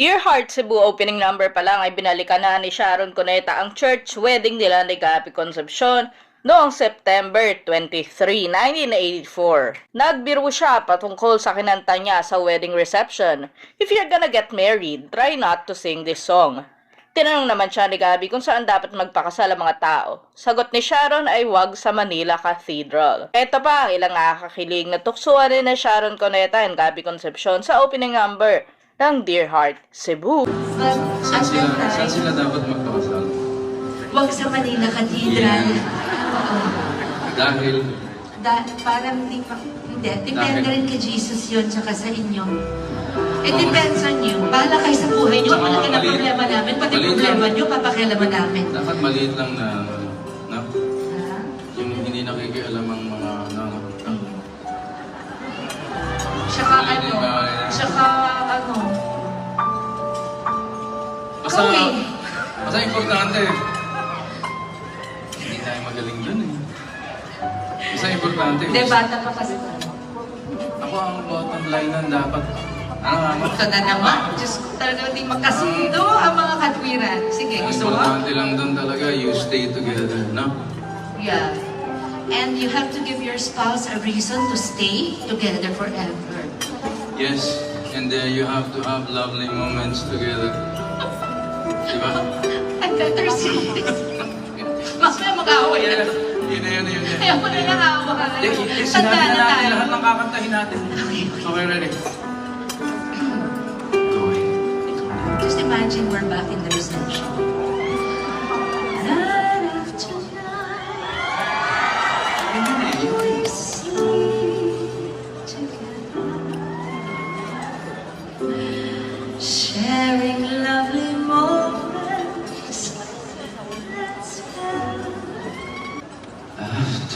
Dear Heart Cebu opening number pa lang ay binalikan na ni Sharon Cuneta ang church wedding nila ni Gabi Concepcion noong September 23, 1984. Nagbiro siya patungkol sa kinanta niya sa wedding reception. If you're gonna get married, try not to sing this song. Tinanong naman siya ni Gabi kung saan dapat magpakasal ang mga tao. Sagot ni Sharon ay wag sa Manila Cathedral. Ito pa ang ilang nakakakilig na tuksuan ni na Sharon Cuneta and Gabi Concepcion sa opening number ng Dear Heart Cebu. Saan sila, saan sila dapat magpakasal? Huwag sa Manila Cathedral. Oo. Dahil, Da, parang di pa, hindi. Depende rin kay Jesus yun, tsaka sa inyo. It depends on you. Bahala kayo sa buhay nyo. Malaki na problema namin. Pati maliit problema nyo, papakialaman namin. dapat maliit lang na, na Ha? yung hindi nakikialam ang mga na, na, Basta, Ikaw eh. basta importante. Hindi tayo magaling dun eh. Basta importante. hindi, bata pa kasi. Ako ang bottom line nun dapat. Ano, Ito na naman. Diyos ko talaga hindi magkasundo ang mga katwiran. Sige, gusto mo? importante lang dun talaga, you stay together, no? Yeah. And you have to give your spouse a reason to stay together forever. Yes, and uh, you have to have lovely moments together. Diba? Better see this. Mamaya mag-away na. Yun na yun, yun na. Ayaw ko na nakawa. Hindi, eh, Tanda sinabi na na natin lahat ng kakantahin natin. Okay, ready? Just imagine we're back in the reception. Night after night, we sleep together. Sharing